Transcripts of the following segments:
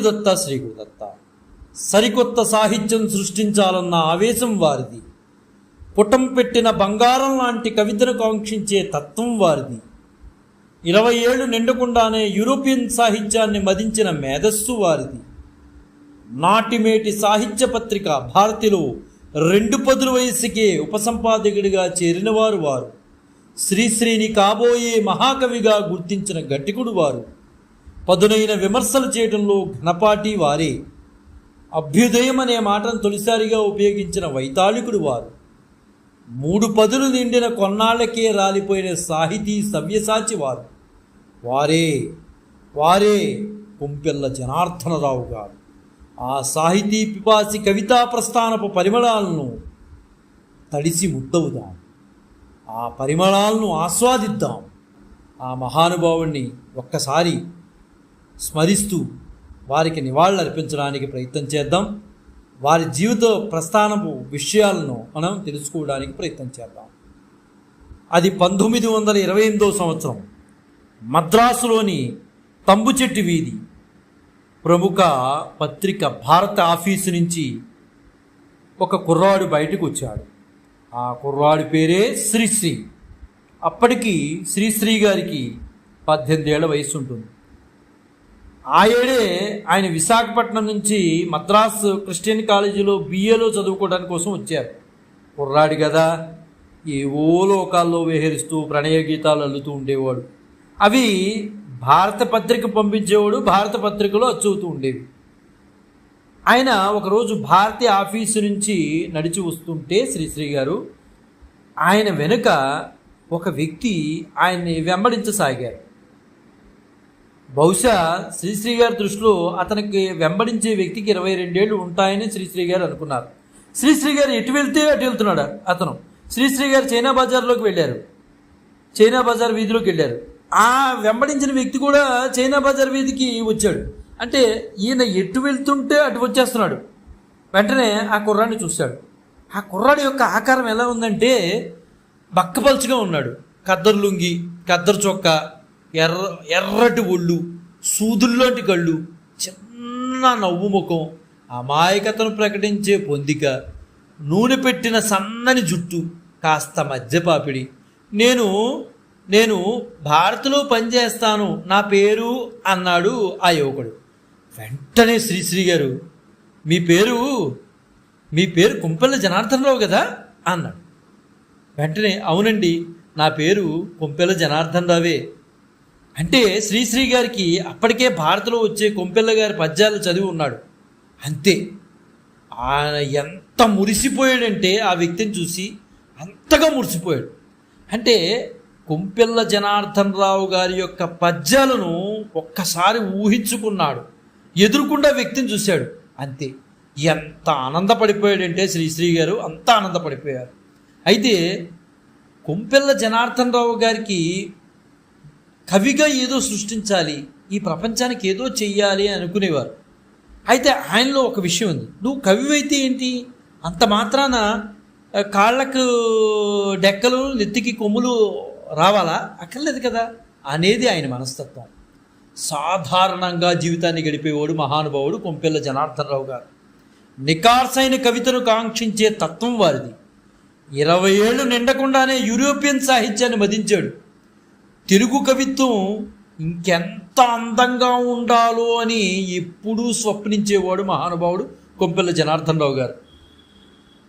గురుదత్త శ్రీ గురుదత్త. సరికొత్త సాహిత్యం సృష్టించాలన్న ఆవేశం వారిది. పుటం పెట్టిన బంగారం లాంటి కవితను కాంక్షించే తత్వం వారిది. ఇరవై ఏళ్ళు నిండకుండానే యూరోపియన్ సాహిత్యాన్ని మదించిన మేధస్సు వారిది. నాటిమేటి సాహిత్య పత్రిక భారతిలో రెండు పదుల వయసుకే ఉపసంపాదకుడిగా చేరినవారు వారు. శ్రీశ్రీని కాబోయే మహాకవిగా గుర్తించిన గట్టికుడు వారు. పదునైన విమర్శలు చేయడంలో ఘనపాటి వారే. అభ్యుదయం అనే మాటను తొలిసారిగా ఉపయోగించిన వైతాళికుడు వారు. మూడు పదులు నిండిన కొన్నాళ్ళకే రాలిపోయిన సాహితీ సవ్యసాచి వారు. వారే వారే కుంపెల్ల జనార్దనరావు గారు. ఆ సాహితీ పిపాసి కవితా ప్రస్థానపు పరిమళాలను తడిసి ముద్దవుదాం. ఆ పరిమళాలను ఆస్వాదిద్దాం. ఆ మహానుభావుణ్ణి ఒక్కసారి స్మరిస్తూ వారికి నివాళులు అర్పించడానికి ప్రయత్నం చేద్దాం. వారి జీవిత ప్రస్థానపు విషయాలను మనం తెలుసుకోవడానికి ప్రయత్నం చేద్దాం. అది పంతొమ్మిది వందల ఇరవై ఎనిమిదో సంవత్సరం. మద్రాసులోని తంబుచెట్టు వీధి. ప్రముఖ పత్రిక భారత ఆఫీసు నుంచి ఒక కుర్రాడు బయటకు వచ్చాడు. ఆ కుర్రాడి పేరే శ్రీశ్రీ. అప్పటికి శ్రీశ్రీ గారికి పద్దెనిమిది ఏళ్ళ వయసు ఉంటుంది ఆ ఏడే ఆయన విశాఖపట్నం నుంచి మద్రాస్ క్రిస్టియన్ కాలేజీలో బిఏలో చదువుకోవడానికి కోసం వచ్చారు. కుర్రాడు కదా. ఏవో లోకాల్లో విహరిస్తూ ప్రణయ గీతాలు అల్లుతూ ఉండేవాడు. అవి భారత పత్రిక పంపించేవాడు భారత పత్రికలో అచ్చుతూ ఉండేవి. ఆయన ఒకరోజు భారతీయ ఆఫీసు నుంచి నడిచి వస్తుంటే శ్రీశ్రీ గారు ఆయన వెనుక ఒక వ్యక్తి ఆయన్ని వెంబడించసాగారు. బహుశా శ్రీశ్రీ గారి దృష్టిలో అతనికి వెంబడించే వ్యక్తికి ఇరవై రెండేళ్ళు ఉంటాయని శ్రీశ్రీ గారు అనుకున్నారు. శ్రీశ్రీ గారు ఎటు వెళ్తే అటు వెళ్తున్నాడు అతను. శ్రీశ్రీ గారు చైనా బజార్లోకి వెళ్ళారు. చైనా బజార్ వీధిలోకి వెళ్ళారు. ఆ వెంబడించిన వ్యక్తి కూడా చైనా బజార్ వీధికి వచ్చాడు. అంటే ఈయన ఎటు వెళ్తుంటే అటు వచ్చేస్తున్నాడు. వెంటనే ఆ కుర్రాడిని చూశాడు. ఆ కుర్రాడి యొక్క ఆకారం ఎలా ఉందంటే బక్కపలుచుగా ఉన్నాడు. కద్దరు లుంగి కద్దరు చొక్కా ఎర్ర ఎర్రటి ఒళ్ళు సూదుల్లోటి కళ్ళు చిన్న నవ్వు ముఖం అమాయకతను ప్రకటించే పొందిక నూనె పెట్టిన సన్నని జుట్టు కాస్త మధ్యపాపిడి నేను నేను భారత్లో పనిచేస్తాను నా పేరు అన్నాడు ఆ యువకుడు. వెంటనే శ్రీశ్రీ గారు మీ పేరు మీ పేరు కుంపెల్ల జనార్దనరావు కదా? అన్నాడు. వెంటనే అవునండి నా పేరు కుంపెల్ల జనార్దన్ రావే అంటే శ్రీశ్రీ గారికి అప్పటికే భారత్లో వచ్చే కొంపెల్ల గారి పద్యాలు చదివి ఉన్నాడు. అంతే. ఆయన ఎంత మురిసిపోయాడంటే ఆ వ్యక్తిని చూసి అంతగా మురిసిపోయాడు. అంటే కొంపెల్ల జనార్దన్ రావు గారి యొక్క పద్యాలను ఒక్కసారి ఊహించుకున్నాడు. ఎదురుకుండా వ్యక్తిని చూశాడు. అంతే. ఎంత ఆనందపడిపోయాడంటే శ్రీశ్రీ గారు అంత ఆనందపడిపోయారు. అయితే కొంపెల్ల జనార్దన్ రావు గారికి కవిగా ఏదో సృష్టించాలి ఈ ప్రపంచానికి ఏదో చెయ్యాలి అని అనుకునేవారు. అయితే ఆయనలో ఒక విషయం ఉంది. నువ్వు కవివైతే ఏంటి? అంత మాత్రాన కాళ్ళకు డెక్కలు నెత్తికి కొమ్ములు రావాలా? అక్కర్లేదు కదా? అనేది ఆయన మనస్తత్వం. సాధారణంగా జీవితాన్ని గడిపేవాడు మహానుభావుడు కొంపెల్ల జనార్దనరావు గారు. నికార్సైన కవితను కాంక్షించే తత్వం వారిది. ఇరవై ఏళ్ళు నిండకుండానే యూరోపియన్ సాహిత్యాన్ని మదించాడు. తెలుగు కవిత్వం ఇంకెంత అందంగా ఉండాలో అని ఎప్పుడూ స్వప్నించేవాడు మహానుభావుడు కొంపెల్ల జనార్దన్ రావు గారు.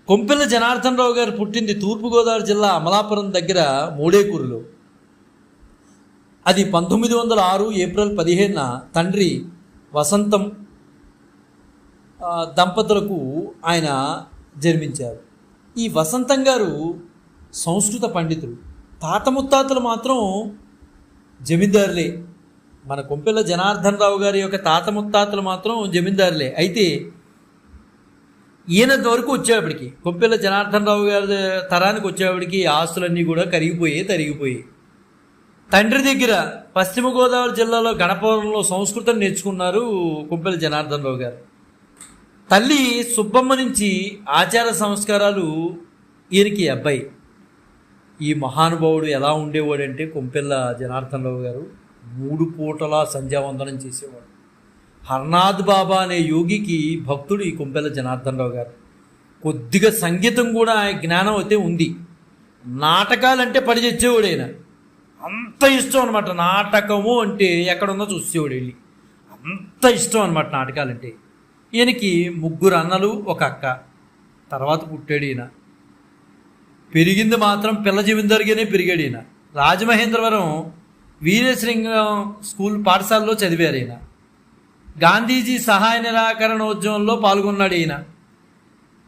కొంపెల్ల జనార్దన్ రావు గారు పుట్టింది తూర్పుగోదావరి జిల్లా అమలాపురం దగ్గర మూడేకూరులో. అది పంతొమ్మిది వందల ఆరు ఏప్రిల్ పదిహేనున తండ్రి వసంతం దంపతులకు ఆయన జన్మించారు. ఈ వసంతం గారు సంస్కృత పండితుడు తాత ముత్తాతలు మాత్రం జమీందారులే. మన కొంపెల్ల జనార్దన్ రావు గారి యొక్క తాత ముత్తాతలు మాత్రం జమీందారులే. అయితే ఈయన వరకు వచ్చేప్పటికి కొంపెల్ల జనార్దన్ రావు గారి తరానికి వచ్చేప్పటికి ఆస్తులన్నీ కూడా కరిగిపోయి తరిగిపోయి. తండ్రి దగ్గర పశ్చిమ గోదావరి జిల్లాలో గణపవరంలో సంస్కృతం నేర్చుకున్నారు కొంపెల్ల జనార్దన్ రావు గారు. తల్లి సుబ్బమ్మ నుంచి ఆచార సంస్కారాలు ఈయనకి అబ్బాయి. ఈ మహానుభావుడు ఎలా ఉండేవాడంటే కొంపెల్ల జనార్దన్ రావు గారు మూడు పూటలా సంధ్యావందనం చేసేవాడు. హర్నాథ్ బాబా అనే యోగికి భక్తుడు ఈ కొంపెల్ల జనార్దన్ రావు గారు. కొద్దిగా సంగీతం కూడా ఆయన జ్ఞానం అయితే ఉంది. నాటకాలంటే పడి ఆయన. అంత ఇష్టం అనమాట నాటకము అంటే ఎక్కడుందో చూసేవాడు వెళ్ళి. అంత ఇష్టం అనమాట నాటకాలంటే. ఈయనకి ముగ్గురు అన్నలు ఒక అక్క. తర్వాత పుట్టాడు ఈయన. పెరిగింది మాత్రం పిల్ల జమీందారుగానే పెరిగాడు ఈయన. రాజమహేంద్రవరం వీరేశలింగం స్కూల్ పాఠశాలలో చదివారు ఈయన. గాంధీజీ సహాయ నిరాకరణోద్యమంలో పాల్గొన్నాడు ఈయన.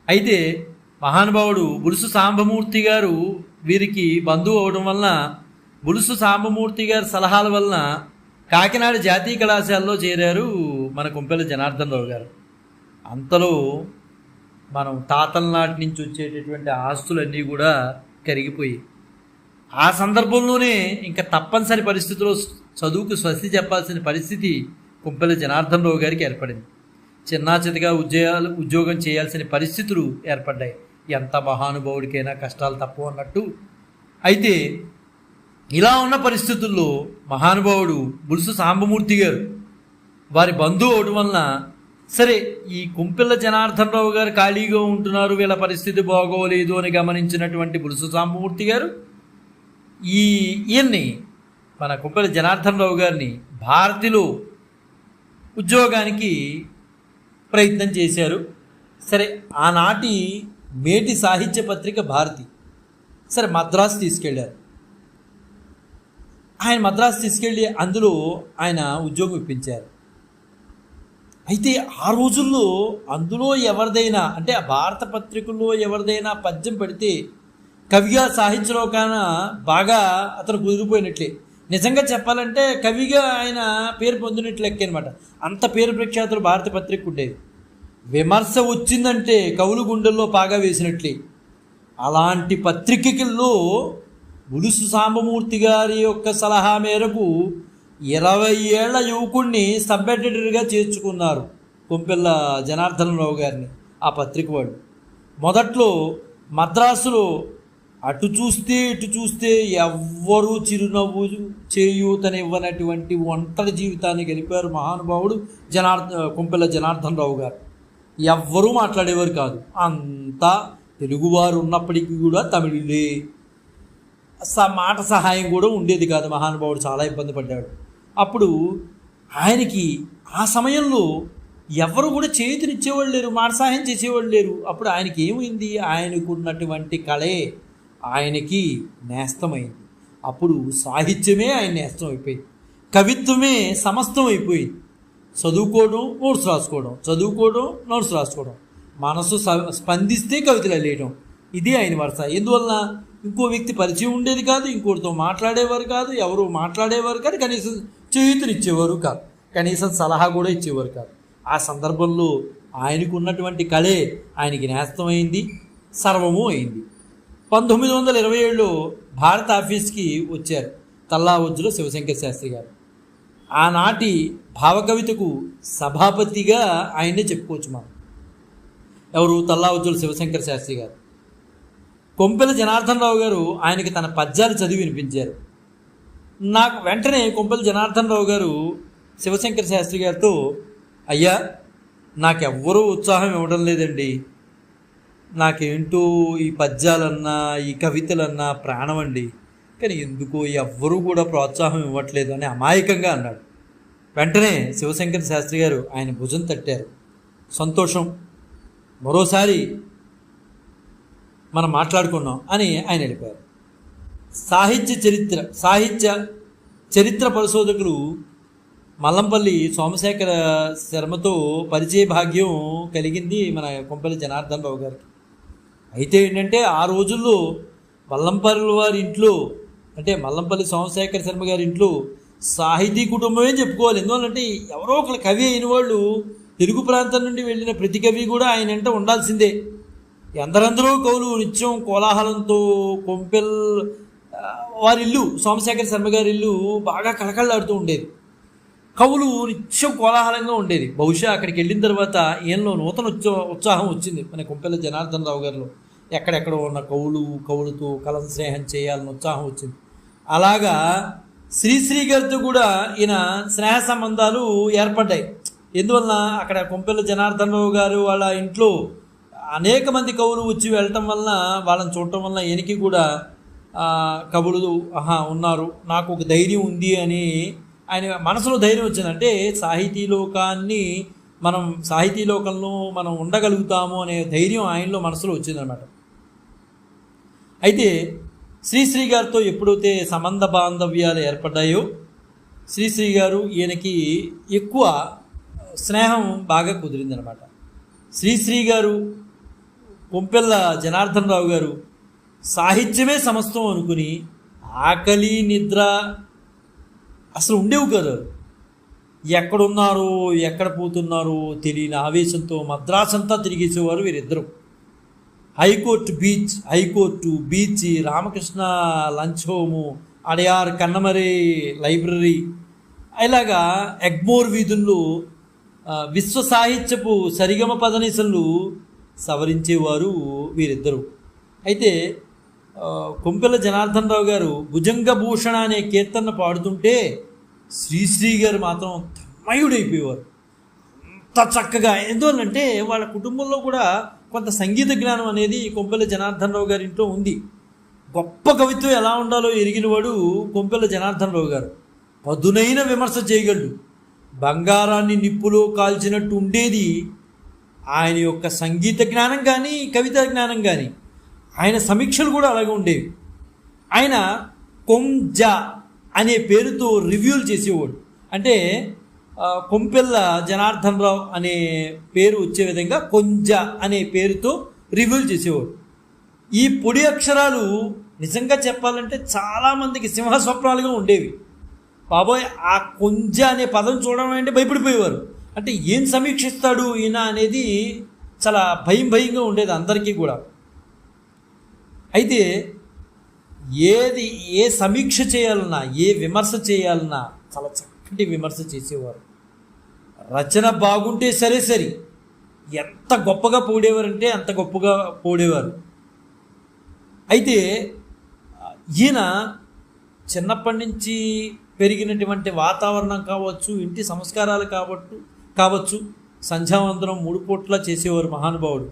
అయితే మహానుభావుడు బులుసు సాంబమూర్తి గారు వీరికి బంధువు అవడం వలన బులుసు సాంబమూర్తి గారి సలహాల వలన కాకినాడ జాతీయ కళాశాలలో చేరారు మన కుంపెల జనార్దన్ రావు గారు. అంతలో మనం తాతల నాటి నుంచి వచ్చేటటువంటి ఆస్తులన్నీ కూడా కరిగిపోయి ఆ సందర్భంలోనే ఇంకా తప్పనిసరి పరిస్థితిలో చదువుకు స్వస్తి చెప్పాల్సిన పరిస్థితి కుంపెల జనార్దన్ రావు గారికి ఏర్పడింది. చిన్నా చితగా ఉద్యోగాలు ఉద్యోగం చేయాల్సిన పరిస్థితులు ఏర్పడ్డాయి. ఎంత మహానుభావుడికైనా కష్టాలు తప్పు అన్నట్టు. అయితే ఇలా ఉన్న పరిస్థితుల్లో మహానుభావుడు బులుసు సాంబమూర్తి గారు వారి బంధువు అవడం వలన సరే ఈ కుంపిల్ల జనార్దన్ రావు గారు ఖాళీగా ఉంటున్నారు వీళ్ళ పరిస్థితి బాగోలేదు అని గమనించినటువంటి బులుసు సాంబమూర్తి గారు ఈ ఈయన్ని మన కుంపెల జనార్దన్ రావు గారిని భారతిలో ఉద్యోగానికి ప్రయత్నం చేశారు. సరే ఆనాటి మేటి సాహిత్య పత్రిక భారతి. సరే మద్రాసు తీసుకెళ్ళారు ఆయన మద్రాసు తీసుకెళ్ళి అందులో ఆయన ఉద్యోగం ఇప్పించారు. అయితే ఆ రోజుల్లో అందులో ఎవరిదైనా అంటే ఆ భారత పత్రికల్లో ఎవరిదైనా పద్యం పెడితే కవిగా సాహిత్యలోకాన బాగా అతను కుదిరిపోయినట్లే. నిజంగా చెప్పాలంటే కవిగా ఆయన పేరు పొందినట్లు లెక్క అనమాట అంత పేరు ప్రఖ్యాతులు భారత పత్రిక ఉండేది విమర్శ వచ్చిందంటే కవులు గుండెల్లో పాగా వేసినట్లే. అలాంటి పత్రికల్లో బులుసు సాంబమూర్తి గారి యొక్క సలహా మేరకు ఇరవై ఏళ్ళ యువకుడిని సబ్ ఎడిటర్గా చేర్చుకున్నారు కొంపెల్ల జనార్దన్ రావు గారిని ఆ పత్రిక వాళ్ళు మొదట్లో మద్రాసులో అటు చూస్తే ఇటు చూస్తే ఎవ్వరూ చిరునవ్వు చేయూతనివ్వనటువంటి ఒంటరి జీవితాన్ని గెలిపారు మహానుభావుడు జనార్ద కుంపెల్ల జనార్దన్ రావు గారు. ఎవ్వరూ మాట్లాడేవారు కాదు. అంతా తెలుగువారు ఉన్నప్పటికీ కూడా తమిళులే. స మాట సహాయం కూడా ఉండేది కాదు మహానుభావుడు. చాలా ఇబ్బంది పడ్డాడు. అప్పుడు ఆయనకి ఆ సమయంలో ఎవరు కూడా చేతినిచ్చేవాళ్ళు లేరు మానసాయం చేసేవాళ్ళు లేరు. అప్పుడు ఆయనకి ఏమైంది? ఆయనకున్నటువంటి కళే ఆయనకి నేస్తమైంది. అప్పుడు సాహిత్యమే ఆయన నేస్తం అయిపోయింది. కవిత్వమే సమస్తం అయిపోయింది. చదువుకోవడం నోట్స్ రాసుకోవడం చదువుకోవడం నోట్స్ రాసుకోవడం. మనసు స్పందిస్తే కవితలు వెళ్ళేయడం ఇది ఆయన వరుస. ఎందువలన? ఇంకో వ్యక్తి పరిచయం ఉండేది కాదు ఇంకోటితో మాట్లాడేవారు కాదు ఎవరు మాట్లాడేవారు కాదు కనీసం చేతునిచ్చేవారు కాదు. కనీసం సలహా కూడా ఇచ్చేవారు కాదు. ఆ సందర్భంలో ఆయనకు ఉన్నటువంటి కళే ఆయనకి నేస్తమైంది సర్వము అయింది. పంతొమ్మిది వందల ఇరవై ఏడులో భారత ఆఫీస్కి వచ్చారు తల్లా వజ్జులో శివశంకర్ శాస్త్రి గారు. ఆనాటి భావకవితకు సభాపతిగా ఆయన్నే చెప్పుకోవచ్చు మనం. ఎవరు? తల్లా వజ్జుల శివశంకర్ శాస్త్రి గారు. కొంపెల జనార్దన్ రావు గారు ఆయనకి తన పద్యాలు చదివి వినిపించారు. నాకు వెంటనే కొంపెల జనార్దన్ రావు గారు శివశంకర్ శాస్త్రి గారితో అయ్యా నాకెవ్వరూ ఉత్సాహం ఇవ్వడం లేదండి. నాకేంటో ఈ పద్యాలన్నా ఈ కవితలన్నా ప్రాణం అండి కానీ ఎందుకో ఎవ్వరూ కూడా ప్రోత్సాహం ఇవ్వట్లేదు అని అమాయకంగా అన్నాడు. వెంటనే శివశంకర్ శాస్త్రి గారు ఆయన భుజం తట్టారు. సంతోషం. మరోసారి మనం మాట్లాడుకున్నాం అని ఆయన వెళ్ళిపోయారు. సాహిత్య చరిత్ర సాహిత్య చరిత్ర పరిశోధకులు మల్లంపల్లి సోమశేఖర శర్మతో పరిచయ భాగ్యం కలిగింది మన కొంపల్లి జనార్దన్ రావు గారికి. అయితే ఏంటంటే ఆ రోజుల్లో మల్లంపల్లి వారి ఇంట్లో అంటే మల్లంపల్లి సోమశేఖర శర్మ గారి ఇంట్లో సాహితీ కుటుంబమే చెప్పుకోవాలి. ఎందువల్లంటే ఎవరో ఒకరు కవి అయిన వాళ్ళు తెలుగు ప్రాంతం నుండి వెళ్ళిన ప్రతి కవి కూడా ఆయన వెంట ఉండాల్సిందే. ఎందరందరో కవులు నిత్యం కోలాహలంతో కొంపెల్ వారి ఇల్లు సోమశేఖర శర్మ గారి ఇల్లు బాగా కళకళలాడుతూ ఉండేది. కవులు నిత్యం కోలాహలంగా ఉండేది. బహుశా అక్కడికి వెళ్ళిన తర్వాత ఈయనలో నూతన ఉత్సవ ఉత్సాహం వచ్చింది. మన కుంపెల్ల జనార్దన్ రావు గారిలో ఎక్కడెక్కడ ఉన్న కవులు కవులతో కలం స్నేహం చేయాలని ఉత్సాహం వచ్చింది. అలాగా శ్రీశ్రీ గారితో కూడా ఈయన స్నేహ సంబంధాలు ఏర్పడ్డాయి. ఎందువలన అక్కడ కొంపెల్ల జనార్దన్ రావు గారు వాళ్ళ ఇంట్లో అనేక మంది కవులు వచ్చి వెళ్ళటం వలన వాళ్ళని చూడటం వలన ఈయనకి కూడా కవులు ఆహా ఉన్నారు. నాకు ఒక ధైర్యం ఉంది అని ఆయన మనసులో ధైర్యం వచ్చిందంటే సాహితీ లోకాన్ని మనం సాహితీ లోకంలో మనం ఉండగలుగుతాము అనే ధైర్యం ఆయనలో మనసులో వచ్చిందనమాట. అయితే శ్రీశ్రీ గారితో ఎప్పుడైతే సంబంధ బాంధవ్యాలు ఏర్పడ్డాయో శ్రీశ్రీ గారు ఈయనకి ఎక్కువ స్నేహం బాగా కుదిరిందనమాట. శ్రీశ్రీ గారు పొంపెల్ల జనార్దన్ రావు గారు సాహిత్యమే సమస్తం అనుకుని ఆకలి నిద్ర అసలు ఉండేవి కదా. ఎక్కడున్నారో ఎక్కడ పోతున్నారో తెలియని ఆవేశంతో మద్రాసు అంతా తిరిగేసేవారు వీరిద్దరు. High court beach high court beach Ramakrishna lunch home Adyar Connemara library ఇలాగా ఎగ్మోర్ వీధుల్లో విశ్వ సాహిత్యపు సరిగమ పదనిసలు సవరించేవారు వీరిద్దరు. అయితే కొంపెల జనార్దన్ రావు గారు భుజంగభూషణ అనే కీర్తన పాడుతుంటే శ్రీశ్రీ గారు మాత్రం తమ్మయుడైపోయేవారు అంత చక్కగా. ఎందువల్లంటే వాళ్ళ కుటుంబంలో కూడా కొంత సంగీత జ్ఞానం అనేది కొంపెల జనార్దన్ రావు గారి ఇంట్లో ఉంది. గొప్ప కవిత్వం ఎలా ఉండాలో ఎరిగినవాడు కొంపెల జనార్దన్ రావు గారు. పదునైన విమర్శ చేయగలడు. బంగారాన్ని నిప్పులో కాల్చినట్టు ఉండేది ఆయన యొక్క సంగీత జ్ఞానం కానీ కవితా జ్ఞానం కానీ ఆయన సమీక్షలు కూడా అలాగే ఉండేవి. ఆయన కొంజ అనే పేరుతో రివ్యూలు చేసేవాడు. అంటే కొంపెల్ల జనార్దన్ రావు అనే పేరు వచ్చే విధంగా కొంజ అనే పేరుతో రివ్యూలు చేసేవాడు. ఈ పొడి అక్షరాలు నిజంగా చెప్పాలంటే చాలామందికి సింహ స్వప్నాలుగా ఉండేవి. బాబోయ్ ఆ కొంజ అనే పదం చూడడం అంటే భయపడిపోయేవారు. అంటే ఏం సమీక్షిస్తాడు ఈయన అనేది చాలా భయం భయంగా ఉండేది అందరికీ కూడా. అయితే ఏది ఏ సమీక్ష చేయాలన్నా ఏ విమర్శ చేయాలన్నా చాలా చక్కటి విమర్శ చేసేవారు. రచన బాగుంటే సరే సరే ఎంత గొప్పగా పోడేవారంటే అంత గొప్పగా పోడేవారు. అయితే ఈయన చిన్నప్పటి నుంచి పెరిగినటువంటి వాతావరణం కావచ్చు ఇంటి సంస్కారాలు కాబట్టి కావచ్చు సంధ్యావందనం మూడు పూట్ల చేసేవారు మహానుభావుడు.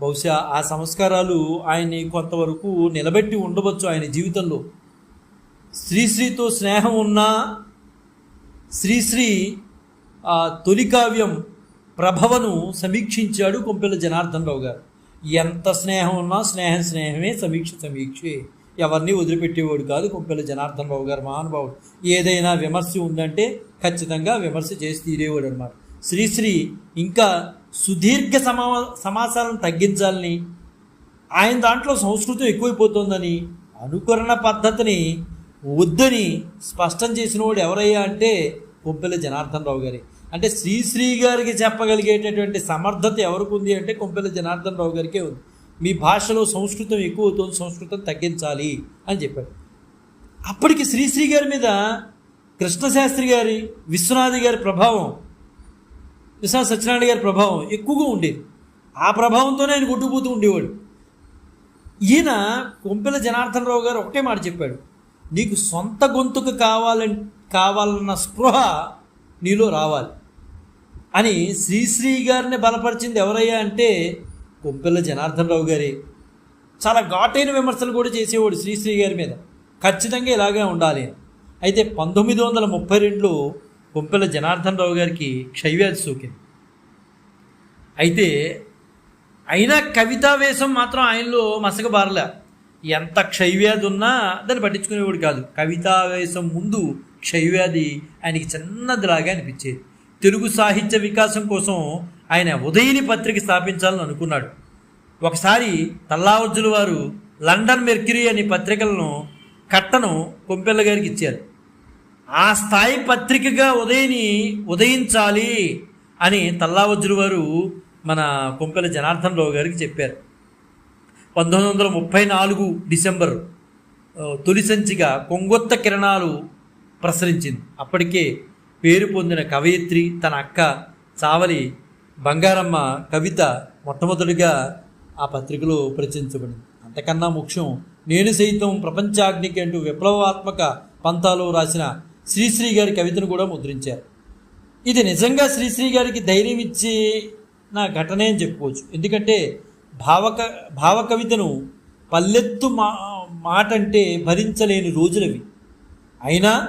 బహుశా ఆ సంస్కారాలు ఆయన్ని కొంతవరకు నిలబెట్టి ఉండవచ్చు ఆయన జీవితంలో. శ్రీశ్రీతో స్నేహం ఉన్నా శ్రీశ్రీ ఆ తొలి కావ్యం ప్రభవను సమీక్షించాడు కొంపెల జనార్దన్ రావు గారు. ఎంత స్నేహం ఉన్నా స్నేహం స్నేహమే సమీక్ష సమీక్షే. ఎవరిని వదిలిపెట్టేవాడు కాదు కొంపెల జనార్దన్ రావు గారు మహానుభావుడు. ఏదైనా విమర్శ ఉందంటే ఖచ్చితంగా విమర్శ చేసి తీరేవాడు అనమాట శ్రీశ్రీ ఇంకా సుదీర్ఘ సమా సమాసాలను తగ్గించాలని ఆయన దాంట్లో సంస్కృతం ఎక్కువైపోతుందని అనుకరణ పద్ధతిని వద్దని స్పష్టం చేసిన వాడు ఎవరయ్యా అంటే కొంపెల జనార్దన్ రావు గారి. అంటే శ్రీశ్రీ గారికి చెప్పగలిగేటటువంటి సమర్థత ఎవరికి ఉంది అంటే కొంపెల జనార్దన్ రావు గారికే ఉంది. మీ భాషలో సంస్కృతం ఎక్కువ అవుతుంది సంస్కృతం తగ్గించాలి అని చెప్పాడు. అప్పటికి శ్రీశ్రీ గారి మీద కృష్ణశాస్త్రి గారి విశ్వనాథ్ గారి ప్రభావం విశ్వనాథ సత్యనారాయణ గారి ప్రభావం ఎక్కువగా ఉండేది. ఆ ప్రభావంతోనే ఆయన కొట్టుకుపోతూ ఉండేవాడు. ఈయన కొంపెల జనార్దన్ రావు గారు ఒకటే మాట చెప్పాడు. నీకు సొంత గొంతుకు కావాలని కావాలన్న స్పృహ నీలో రావాలి అని శ్రీశ్రీ గారిని బలపరిచింది ఎవరయ్యా అంటే కొంపెల జనార్దన్ రావు చాలా ఘాటైన విమర్శలు కూడా చేసేవాడు శ్రీశ్రీ గారి మీద. ఖచ్చితంగా ఇలాగే ఉండాలి అని. అయితే పంతొమ్మిది వందల ముప్పై రెండులో కొంపెల జనార్దన్ రావు గారికి క్షయవ్యాధి సోకింది. అయితే అయినా కవితావేశం మాత్రం ఆయనలో మసకబారలే ఎంత క్షయవ్యాధి ఉన్నా దాన్ని పట్టించుకునేవాడు కాదు. కవితావేశం ముందు క్షయవ్యాధి ఆయనకి చిన్నదిలాగా అనిపించేది. తెలుగు సాహిత్య వికాసం కోసం ఆయన ఉదయని పత్రిక స్థాపించాలని అనుకున్నాడు. ఒకసారి తల్లావర్జుల వారు లండన్ మెర్క్యూరీ అనే పత్రికలను కట్టను కొంపెల్ల గారికి ఇచ్చారు. ఆ స్థాయి పత్రికగా ఉదయని ఉదయించాలి అని తల్లావజ్రు వారు మన కొంపెల జనార్దన్ రావు గారికి చెప్పారు. పంతొమ్మిది వందల ముప్పై నాలుగు డిసెంబర్ తొలి సంచిగా కొంగొత్త కిరణాలు ప్రసరించింది. అప్పటికే పేరు పొందిన కవయిత్రి తన అక్క చావలి బంగారమ్మ కవిత మొట్టమొదటిగా ఆ పత్రికలో ప్రచురించబడింది. అంతకన్నా ముఖ్యం నేను సైతం ప్రపంచాగ్నికి అంటూ విప్లవాత్మక పంతాలో రాసిన శ్రీశ్రీ గారి కవితను కూడా ముద్రించారు. ఇది నిజంగా శ్రీశ్రీ గారికి ధైర్యం ఇచ్చిన నా ఘటనే అని చెప్పుకోవచ్చు. ఎందుకంటే భావక భావకవితను పల్లెత్తు మా మాట అంటే భరించలేని రోజులవి. అయినా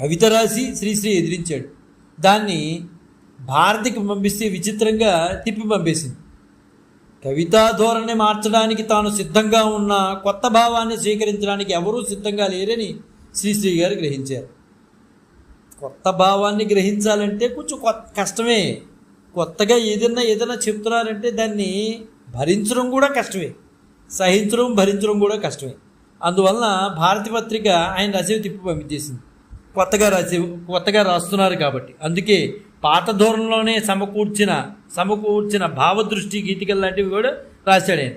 కవిత రాసి శ్రీశ్రీ ఎదిరించాడు. దాన్ని భారతికి పంపిస్తే విచిత్రంగా తిప్పి పంపేసింది. కవితా ధోరణి మార్చడానికి తాను సిద్ధంగా ఉన్న కొత్త భావాన్ని స్వీకరించడానికి ఎవరూ సిద్ధంగా లేరని శ్రీశ్రీ గారు గ్రహించారు. కొత్త భావాన్ని గ్రహించాలంటే కొంచెం కొత్త కష్టమే. కొత్తగా ఏదైనా ఏదైనా చెప్తున్నారంటే దాన్ని భరించడం కూడా కష్టమే. సహించడం భరించడం కూడా కష్టమే. అందువలన భారతి పత్రిక ఆయన రచయిత తిప్పి పంపించేసింది. కొత్తగా రాసి కొత్తగా రాస్తున్నారు కాబట్టి. అందుకే పాత ధోరణిలోనే సమకూర్చిన సమకూర్చిన భావదృష్టి గీతికలు లాంటివి కూడా రాశాడు ఆయన.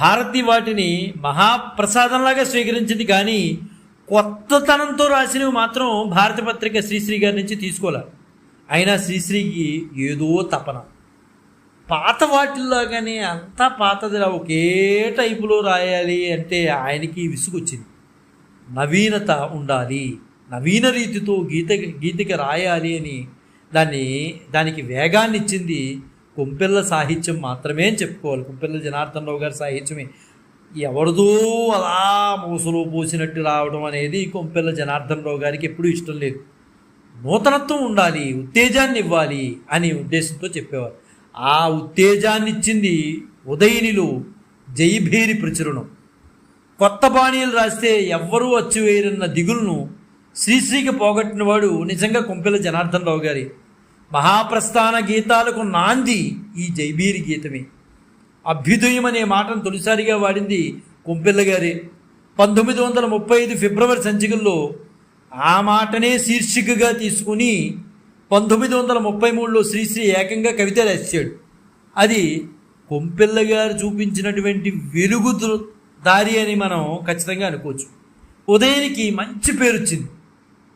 భారతి వాటిని మహాప్రసాదంలాగా స్వీకరించింది కానీ కొత్తతనంతో రాసినవి మాత్రం భారత పత్రిక శ్రీశ్రీ గారి నుంచి తీసుకోలే. అయినా శ్రీశ్రీకి ఏదో తపన. పాత వాటిల్లాగానే అంతా పాతదిలా ఒకే టైపులో రాయాలి అంటే ఆయనకి విసుగొచ్చింది. నవీనత ఉండాలి నవీన రీతితో గీత గీతిక రాయాలి అని దాన్ని దానికి వేగాన్ని ఇచ్చింది కుంపెల్ల సాహిత్యం మాత్రమే అని చెప్పుకోవాలి. కుంపెల్ల జనార్దన్ రావు గారి సాహిత్యమే. ఎవరిదో అలా మూసలో పోసినట్టు రావడం అనేది కొంపెల్ల జనార్దన్ రావు గారికి ఎప్పుడూ ఇష్టం లేదు. నూతనత్వం ఉండాలి ఉత్తేజాన్ని ఇవ్వాలి అనే ఉద్దేశంతో చెప్పేవారు. ఆ ఉత్తేజాన్ని ఇచ్చింది ఉదయినిలో జైభేరి ప్రచురణం. కొత్త బాణీలు రాస్తే ఎవ్వరూ అచ్చివేయరన్న దిగులను శ్రీశ్రీకి పోగొట్టినవాడు నిజంగా కొంపెల జనార్దన్ రావు గారి. మహాప్రస్థాన గీతాలకు నాంది ఈ జైభీరి గీతమే. అభ్యుదయం అనే మాటను తొలిసారిగా వాడింది కొంపెల్ల గారే. పంతొమ్మిది వందల ముప్పై ఐదు ఫిబ్రవరి సంచికల్లో ఆ మాటనే శీర్షికగా తీసుకుని పంతొమ్మిది వందల ముప్పై మూడులో శ్రీశ్రీ ఏకంగా కవిత రాశాడు. అది కొంపెల్ల గారు చూపించినటువంటి వెలుగు దారి అని మనం ఖచ్చితంగా అనుకోవచ్చు. ఉదయానికి మంచి పేరు వచ్చింది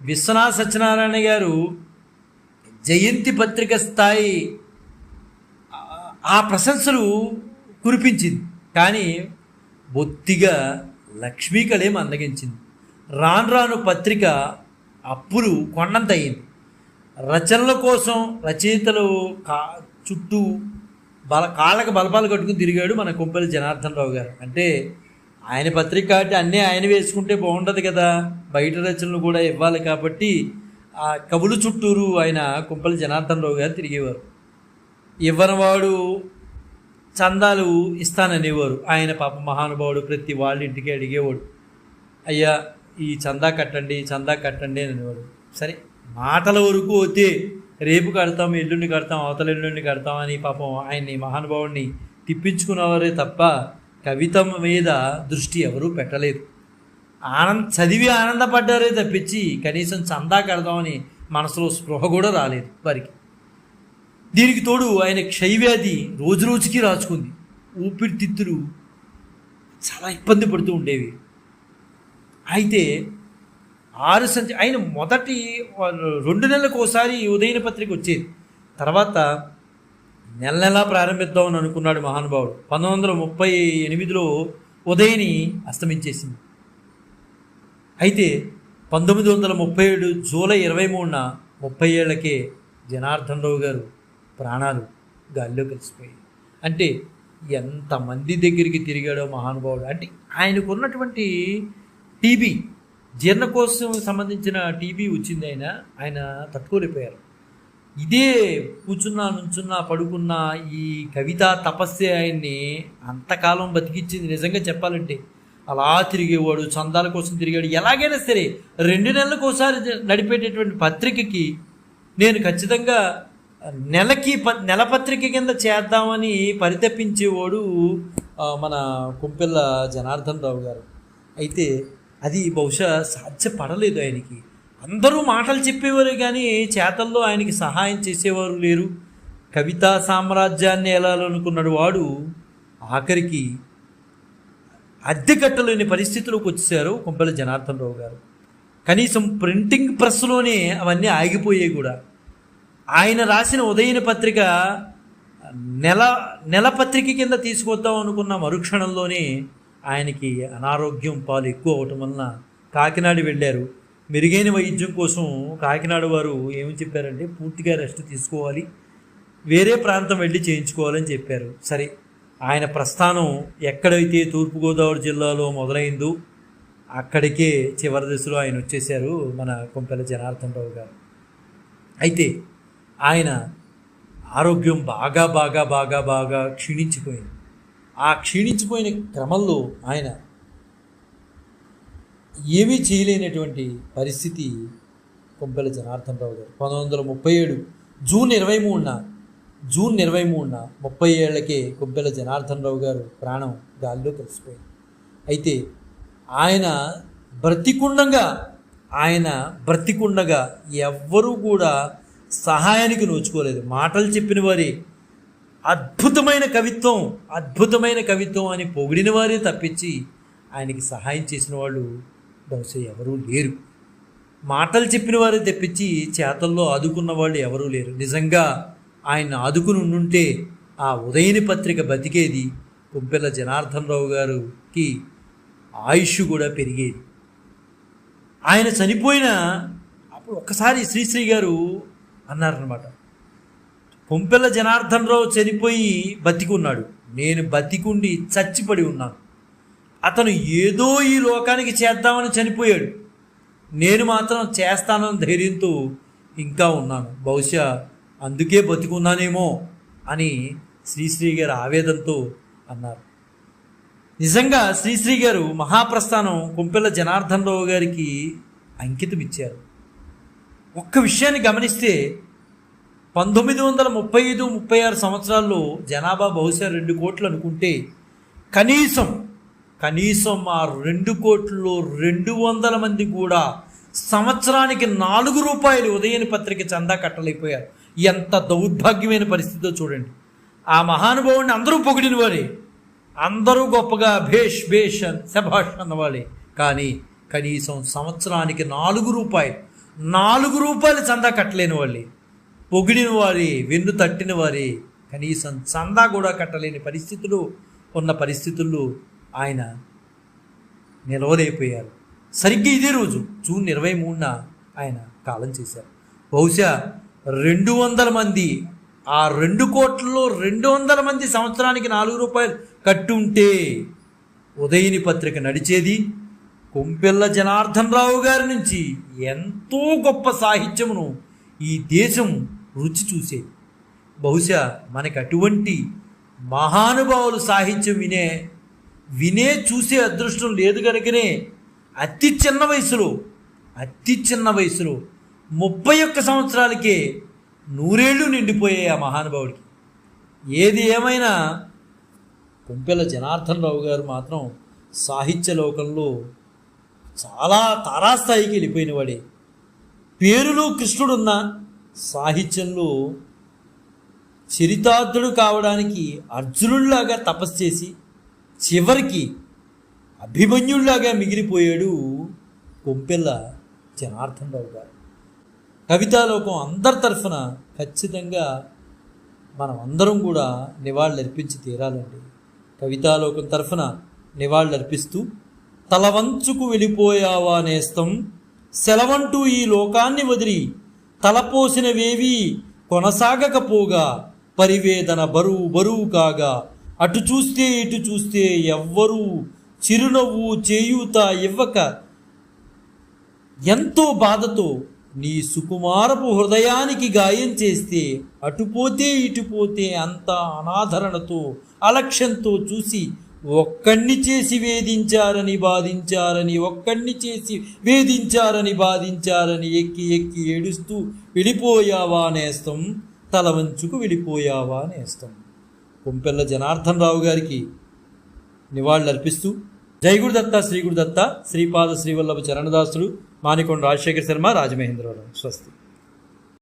విశ్వనాథ సత్యనారాయణ గారు జయంతి పత్రిక స్థాయి ఆ ప్రశంసలు కురిపించింది. కానీ బొత్తిగా లక్ష్మీకళేం అందగించింది. రాను రాను పత్రిక అప్పులు కొండంతయ్యింది. రచనల కోసం రచయితలు కా చుట్టూ బల కాళ్ళకు బలపాలు కట్టుకుని తిరిగాడు మన కొంపల్లి జనార్దన్ రావు గారు. అంటే ఆయన పత్రిక కాబట్టి అన్నీ ఆయన వేసుకుంటే బాగుండదు కదా. బయట రచనలు కూడా ఇవ్వాలి కాబట్టి ఆ కవులు చుట్టూరు ఆయన కొంపల్లి జనార్దన్ రావు గారు తిరిగేవారు. ఇవ్వనివాడు చందాలు ఇస్తాననేవారు. ఆయన పాప మహానుభావుడు ప్రతి వాళ్ళ ఇంటికి అడిగేవాడు అయ్యా ఈ చందా కట్టండి చందా కట్టండి అని అనేవాడు. సరే మాటల వరకు వస్తే రేపు కడతాం ఎల్లుండి కడతాం అవతల ఎల్లుండి కడతాం అని పాపం ఆయన్ని మహానుభావుడిని తిప్పించుకున్నవారే తప్ప కవిత మీద దృష్టి ఎవరూ పెట్టలేదు. ఆనంద చదివి ఆనందపడ్డారే తప్పించి కనీసం చందా కడదామని మనసులో స్పృహ కూడా రాలేదు వారికి. దీనికి తోడు ఆయన క్షయవ్యాధి రోజు రోజుకి రాచుకుంది ఊపిరితిత్తులు చాలా ఇబ్బంది పడుతూ ఉండేవి. అయితే ఆరు సంచి ఆయన మొదటి రెండు నెలలకు ఒకసారి ఉదయన పత్రిక వచ్చేది. తర్వాత నెల నెలా ప్రారంభిద్దామని అనుకున్నాడు మహానుభావుడు. పంతొమ్మిది వందల ముప్పై ఎనిమిదిలో ఉదయని అస్తమించేసింది. అయితే పంతొమ్మిది వందల ముప్పై ఏడు జూలై ఇరవై మూడున ముప్పై ఏళ్ళకే జనార్దన్ రావు గారు ప్రాణాలు గాల్లో కలిసిపోయాయి. అంటే ఎంతమంది దగ్గరికి తిరిగాడో మహానుభావుడు. అంటే ఆయనకు ఉన్నటువంటి టీబీ జీర్ణకోశం సంబంధించిన టీబీ వచ్చింది ఆయన. ఆయన తట్టుకోలేకపోయారు. ఇదే కూర్చున్నా నుంచున్నా పడుకున్న ఈ కవిత తపస్సే ఆయన్ని అంతకాలం బతికిచ్చింది. నిజంగా చెప్పాలంటే అలా తిరిగేవాడు చందాల కోసం తిరిగాడు. ఎలాగైనా సరే రెండు నెలలకు ఒకసారి నడిపేటటువంటి పత్రికకి నేను ఖచ్చితంగా నెలకి ప నెలపత్రిక కింద చేద్దామని పరితపించేవాడు మన కుంపెల్ల జనార్దన్ రావు గారు. అయితే అది బహుశా సాధ్యపడలేదు ఆయనకి. అందరూ మాటలు చెప్పేవారు కానీ చేతల్లో ఆయనకి సహాయం చేసేవారు లేరు. కవితా సామ్రాజ్యాన్ని ఎలాలనుకున్నాడు వాడు ఆఖరికి అద్దె కట్టలేని పరిస్థితిలోకి వచ్చేసారు కుంపెల జనార్దన్ రావు గారు. కనీసం ప్రింటింగ్ ప్రెస్లోనే అవన్నీ ఆగిపోయాయి కూడా. ఆయన రాసిన ఉదయన పత్రిక నెల నెల పత్రిక కింద తీసుకొద్దాం అనుకున్న మరుక్షణంలోనే ఆయనకి అనారోగ్యం పాలు ఎక్కువ అవటం వలన కాకినాడ వెళ్ళారు. మెరుగైన వైద్యం కోసం కాకినాడ వారు ఏమని చెప్పారంటే పూర్తిగా రెస్ట్ తీసుకోవాలి. వేరే ప్రాంతం వెళ్ళి చేయించుకోవాలని చెప్పారు. సరే ఆయన ప్రస్థానం ఎక్కడైతే తూర్పుగోదావరి జిల్లాలో మొదలైందో అక్కడికే చివరి దశలో ఆయన వచ్చేసారు మన కొంపెల జనార్దన్ రావు గారు. అయితే ఆయన ఆరోగ్యం బాగా బాగా బాగా బాగా క్షీణించిపోయింది. ఆ క్షీణించిపోయిన క్రమంలో ఆయన ఏమీ చేయలేనటువంటి పరిస్థితి కొంపెల జనార్దన్ రావు గారు. పంతొమ్మిది వందల ముప్పై ఏడు జూన్ ఇరవై మూడున జూన్ ఇరవై మూడున ముప్పై ఏళ్ళకే కొంపెల జనార్దన్ రావు గారు ప్రాణం గాలిలో కలిసిపోయింది. అయితే ఆయన బ్రతికుండగా ఆయన బ్రతికుండగా ఎవ్వరూ కూడా సహాయానికి నోచుకోలేదు. మాటలు చెప్పిన వారి అద్భుతమైన కవిత్వం అద్భుతమైన కవిత్వం అని పొగిడిన వారే తప్పించి ఆయనకి సహాయం చేసిన వాళ్ళు బహుశా ఎవరూ లేరు. మాటలు చెప్పిన వారే తెప్పించి చేతల్లో ఆదుకున్న వాళ్ళు ఎవరూ లేరు. నిజంగా ఆయన ఆదుకుని ఉండుంటే ఆ ఉదయని పత్రిక బతికేది కుంపెల జనార్దన్ రావు గారికి ఆయుష్ కూడా పెరిగేది. ఆయన చనిపోయిన అప్పుడు ఒక్కసారి శ్రీశ్రీ గారు అన్నారనమాట పొంపెల జనార్దన్ రావు చనిపోయి బతికున్నాడు. నేను బతికుండి చచ్చిపడి ఉన్నాను. అతను ఏదో ఈ లోకానికి చేద్దామని చనిపోయాడు. నేను మాత్రం చేస్తానని ధైర్యంతో ఇంకా ఉన్నాను. బహుశా అందుకే బతికున్నానేమో అని శ్రీశ్రీ గారు ఆవేదనతో అన్నారు. నిజంగా శ్రీశ్రీ గారు మహాప్రస్థానం కుంపెల జనార్దన్ రావు గారికి అంకితం ఇచ్చారు ఒక్క విషయాన్ని గమనిస్తే పంతొమ్మిది వందల ముప్పై ఐదు ముప్పై ఆరు సంవత్సరాల్లో జనాభా బహుశా రెండు కోట్లు అనుకుంటే కనీసం కనీసం ఆ రెండు కోట్లలో రెండు వందల మంది కూడా సంవత్సరానికి నాలుగు రూపాయలు ఉదయని పత్రిక చందా కట్టలేకపోయారు. ఎంత దౌర్భాగ్యమైన పరిస్థితితో చూడండి. ఆ మహానుభావుని అందరూ పొగిడిన వారే. అందరూ గొప్పగా భేష్ భేష్ అని శభాష్ అన్నవాళ్ళే. కానీ కనీసం సంవత్సరానికి నాలుగు రూపాయలు నాలుగు రూపాయలు చందా కట్టలేని వాళ్ళే పొగిడిన వారి వెన్ను తట్టిన వారి కనీసం చందా కూడా కట్టలేని పరిస్థితులు ఉన్న పరిస్థితుల్లో ఆయన నిలవలేకపోయారు. సరిగ్గా ఇదే రోజు జూన్ ఇరవై మూడున ఆయన కాలం చేశారు. బహుశా రెండు వందల మంది ఆ రెండు కోట్లలో రెండు వందల మంది సంవత్సరానికి నాలుగు రూపాయలు కట్టుంటే ఉదయని పత్రిక నడిచేది కొంపెల్ల జనార్దన్ రావు గారి నుంచి ఎంతో గొప్ప సాహిత్యమును ఈ దేశం రుచి చూసేది. బహుశా మనకి అటువంటి మహానుభావులు సాహిత్యం వినే వినే చూసే అదృష్టం లేదు కనుకనే అతి చిన్న వయసులో అతి చిన్న వయసులో ముప్పై ఒక్క సంవత్సరాలకే నూరేళ్ళు నిండిపోయాయి ఆ మహానుభావుడికి. ఏది ఏమైనా కుంపెల జనార్దన్ రావు గారు మాత్రం సాహిత్య లోకంలో చాలా తారాస్థాయికి వెళ్ళిపోయిన వాడే పేరులో కృష్ణుడున్న సాహిత్యంలో చరితార్థుడు కావడానికి అర్జునుడిలాగా తపస్సు చేసి చివరికి అభిమన్యుడిలాగా మిగిలిపోయాడు కొంపెల్ల జనార్దన్ రావు గారు. కవితాలోకం అందరి తరఫున ఖచ్చితంగా మనం అందరం కూడా నివాళులర్పించి తీరాలండి. కవితాలోకం తరఫున నివాళులర్పిస్తూ తలవంచుకు వెళ్ళిపోయావా నేస్తం? సెలవంటూ ఈ లోకాన్ని వదిలి తలపోసినవేవి కొనసాగకపోగా పరివేదన బరువు బరువు కాగా అటు చూస్తే ఇటు చూస్తే ఎవ్వరూ చిరునవ్వు చేయూత ఇవ్వక ఎంతో బాధతో నీ సుకుమారపు హృదయానికి గాయం చేస్తే అటుపోతే ఇటుపోతే అంత అనాదరణతో అలక్ష్యంతో చూసి ఒక్కడిని చేసి వేధించారని బాధించారని ఒక్కడిని చేసి వేధించారని బాధించారని ఎక్కి ఎక్కి ఏడుస్తూ వెళ్ళిపోయావా నేస్తం? తల వంచుకు వెళ్ళిపోయావా నేస్తం? కొంపెల్ల జనార్దన్ రావు గారికి నివాళులర్పిస్తూ అర్పిస్తూ జయగురుదత్త శ్రీగురుదత్త శ్రీపాద శ్రీవల్లభ చరణదాసుడు మానికొండ రాజశేఖర శర్మ రాజమహేంద్రవరం స్వస్తి.